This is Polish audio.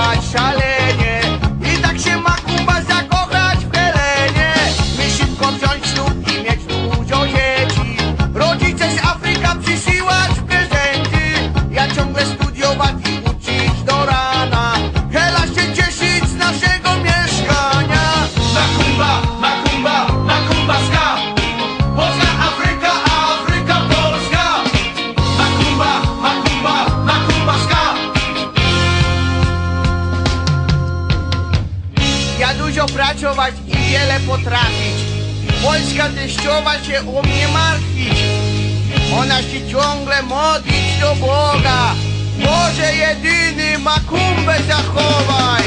Marshall. Pracować i wiele potrafić. Polska teściowa się o mnie martwić. Ona się ciągle modlić do Boga. Boże jedyny ma kumbę zachować.